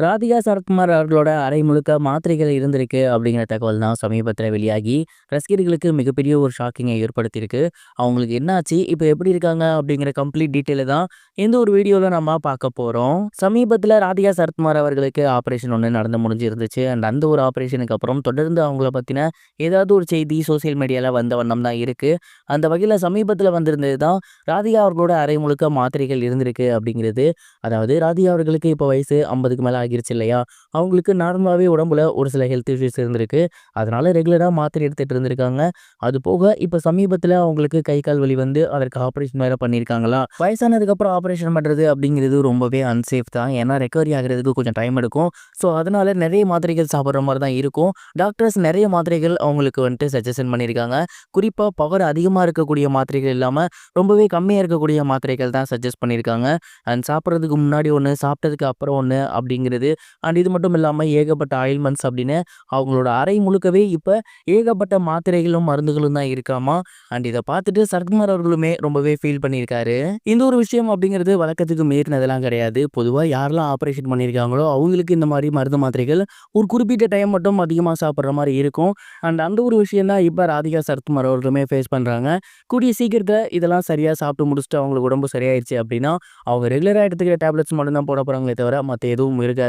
ராதிகா சரத்குமார் அவர்களோட அறை முழுக்க மாத்திரைகள் இருந்திருக்கு அப்படிங்கிற தகவல் தான் சமீபத்தில் வெளியாகி ரசிகர்களுக்கு மிகப்பெரிய ஒரு ஷாக்கிங்கை ஏற்படுத்தியிருக்கு. அவங்களுக்கு என்னாச்சு? இப்போ எப்படி இருக்காங்க? அப்படிங்கிற கம்ப்ளீட் டீட்டெயிலை தான் எந்த ஒரு வீடியோவில் நம்ம பார்க்க போகிறோம் சமீபத்தில் ராதிகா சரத்குமார் அவர்களுக்கு ஆப்ரேஷன் ஒன்று நடந்து முடிஞ்சிருந்துச்சு. அண்ட் அந்த ஒரு ஆப்ரேஷனுக்கு அப்புறம் தொடர்ந்து அவங்கள பற்றின ஏதாவது ஒரு செய்தி சோசியல் மீடியாவில் வந்த வண்ணம் தான் இருக்குது அந்த வகையில் சமீபத்தில் வந்திருந்தது தான் ராதிகா அவர்களோட அறை முழுக்க மாத்திரைகள் இருந்திருக்கு அப்படிங்கிறது. அதாவது ராதிகா அவர்களுக்கு இப்போ வயசு ஐம்பதுக்கு மேலே ஆகிருச்சு இல்லையா? அவங்களுக்கு நார்மலாகவே உடம்புல ஒரு சில ஹெல்த் இஷ்யூஸ் இருந்திருக்கு. அதனால ரெகுலராக மாத்திரை எடுத்துகிட்டு இருந்திருக்காங்க. அது போக இப்போ சமீபத்தில் அவங்களுக்கு கை கால் வலி வந்து அதற்கு ஆப்ரேஷன் வேறு பண்ணியிருக்காங்களா வயசானதுக்கப்புறம் ஆப்ரேஷன் பண்ணுறது அப்படிங்கிறது ரொம்பவே அன்சேஃப் தான். ஏன்னா ரெக்கவரி ஆகிறதுக்கு கொஞ்சம் டைம் எடுக்கும். ஸோ அதனால நிறைய மாத்திரைகள் சாப்பிட்ற மாதிரி தான் இருக்கும். டாக்டர்ஸ் நிறைய மாத்திரைகள் அவங்களுக்கு வந்துட்டு சஜஷன் பண்ணியிருக்காங்க குறிப்பாக பவர் அதிகமாக இருக்கக்கூடிய மாத்திரைகள் இல்லாமல் ரொம்பவே கம்மியாக இருக்கக்கூடிய மாத்திரைகள் தான் சஜஸ்ட் பண்ணியிருக்காங்க அண்ட் சாப்பிட்றதுக்கு முன்னாடி ஒன்று சாப்பிட்டதுக்கு அப்புறம் ஒன்று அப்படிங்கிற அப்படிங்கிறது அண்ட் இது மட்டும் இல்லாமல் ஏகப்பட்ட ஆயில்மெண்ட்ஸ் அப்படின்னு அவங்களோட அறை முழுக்கவே இப்போ ஏகப்பட்ட மாத்திரைகளும் மருந்துகளும் தான் இருக்காமா? அண்ட் இதை பார்த்துட்டு சரத்குமார் அவர்களுமே ரொம்பவே ஃபீல் பண்ணியிருக்காரு. இந்த ஒரு விஷயம் அப்படிங்கிறது வழக்கத்துக்கு மீறினதெல்லாம் கிடையாது. பொதுவாக யாரெல்லாம் ஆப்ரேஷன் பண்ணியிருக்காங்களோ அவங்களுக்கு இந்த மாதிரி மருந்து மாத்திரைகள் ஒரு குறிப்பிட்ட டைம் மட்டும் அதிகமாக சாப்பிட்ற மாதிரி இருக்கும். அண்ட் அந்த ஒரு விஷயம் தான் இப்போ ராதிகா சரத்குமார் அவர்களுமே ஃபேஸ் பண்ணுறாங்க கூடிய சீக்கிரத்தில் இதெல்லாம் சரியாக சாப்பிட்டு முடிச்சுட்டு அவங்களுக்கு உடம்பு சரியாயிடுச்சு அப்படின்னா அவங்க ரெகுலராக எடுத்துக்கிற டேப்லெட்ஸ் மட்டும் தான் போட போகிறாங்களே தவிர மற்ற எதுவும் இருக்காது.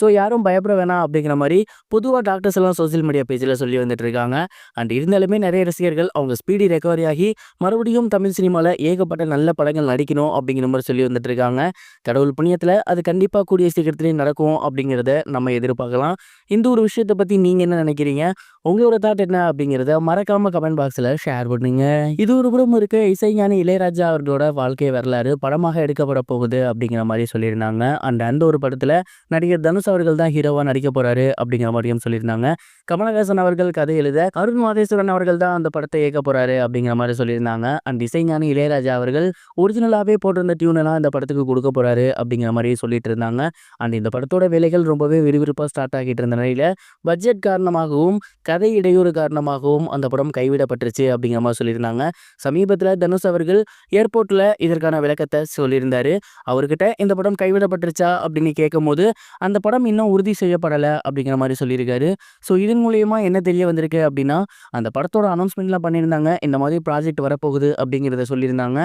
ஸோ யாரும் பயப்பட வேணாம் அப்படிங்கிற மாதிரி பொதுவாக டாக்டர்ஸ் எல்லாம் சோசியல் மீடியா பேஜில் சொல்லி வந்துட்டு இருக்காங்க. அண்ட் இருந்தாலுமே நிறைய ரசிகர்கள் அவங்க ஸ்பீடி ரெக்கவரி ஆகி மறுபடியும் தமிழ் சினிமாவில் ஏகப்பட்ட நல்ல படங்கள் நடிக்கணும் அப்படிங்கிற மாதிரி சொல்லி வந்துட்டு இருக்காங்க. கடவுள் புண்ணியத்தில் அது கண்டிப்பாக கூடிய சீக்கிரத்துலேயும் நடக்கும் அப்படிங்கிறத நம்ம எதிர்பார்க்கலாம். இந்த ஒரு விஷயத்தை பற்றி நீங்கள் என்ன நினைக்கிறீங்க? உங்களோட தாட் என்ன அப்படிங்கிறத மறக்காம கமெண்ட் பாக்ஸில் ஷேர் பண்ணுங்க. இது ஒரு புறம் இருக்க. இசைஞானி இளையராஜா அவர்களோட வாழ்க்கை வரலாறு படமாக எடுக்கப்பட போகுது அப்படிங்கிற மாதிரி சொல்லியிருந்தாங்க. அண்ட் அந்த ஒரு படத்தில் நடிகர் தனுஷ் அவர்கள் தான் ஹீரோவாக நடிக்க போறாரு அப்படிங்கிற மாதிரியும் சொல்லியிருந்தாங்க. கமலஹாசன் அவர்கள் கதை எழுத அருண் மாதேஸ்வரன் அவர்கள் தான் அந்த படத்தை இயக்க போறாரு அப்படிங்கிற மாதிரி சொல்லியிருந்தாங்க. அண்ட் இசைஞானி இளையராஜா அவர்கள் ஒரிஜினலாகவே போட்டிருந்த டியூனெல்லாம் இந்த படத்துக்கு கொடுக்க போறாரு அப்படிங்கிற மாதிரி சொல்லிட்டு இருந்தாங்க. அண்ட் இந்த படத்தோட வேலைகள் ரொம்பவே விறுவிறுப்பாக ஸ்டார்ட் ஆகிட்டு இருந்த நிலையில பட்ஜெட் காரணமாகவும் கதை இடையூறு காரணமாகவும் அந்த படம் கைவிடப்பட்டுருச்சு அப்படிங்கிற மாதிரி சொல்லியிருந்தாங்க. சமீபத்தில் தனுஷ் அவர்கள் ஏர்போர்ட்டில் இதற்கான விளக்கத்தை சொல்லியிருந்தாரு. அவர்கிட்ட இந்த படம் கைவிடப்பட்டுருச்சா அப்படின்னு கேட்கும்போது அந்த படம் இன்னும் உறுதி செய்யப்படலை அப்படிங்கிற மாதிரி சொல்லியிருக்காரு. ஸோ இதன் மூலயமா என்ன தெரிய வந்திருக்கு அப்படின்னா அந்த படத்தோட அனௌன்ஸ்மெண்ட்லாம் பண்ணியிருந்தாங்க. இந்த மாதிரி ப்ராஜெக்ட் வரப்போகுது அப்படிங்கிறத சொல்லியிருந்தாங்க.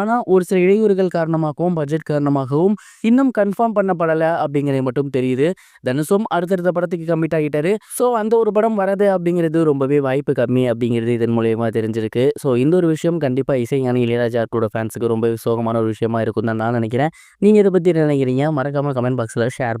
ஆனால் ஒரு சில இடையூறுகள் காரணமாகவும் பட்ஜெட் காரணமாகவும் இன்னும் கன்ஃபார்ம் பண்ணப்படலை அப்படிங்கிறது மட்டும் தெரியுது. தனுஷும் அடுத்தடுத்த படத்துக்கு கம்மிட் ஆகிட்டாரு. ஸோ அந்த ஒரு படம் வரது அப்படிங்கிறது ரொம்பவே வாய்ப்பு கம்மி அப்படிங்கிறது இதன் மூலயமா தெரிஞ்சிருக்கு. ஸோ இந்த ஒரு விஷயம் கண்டிப்பாக இசைஞானி இளையராஜா கூட ஃபேன்ஸுக்கு ரொம்பவே சோகமான ஒரு விஷயமா இருக்கும் தான் நான் நினைக்கிறேன். நீங்கள் இதை பற்றி நினைக்கிறீங்க? மறக்காமல் கமெண்ட் பாக்ஸில் ஷேர்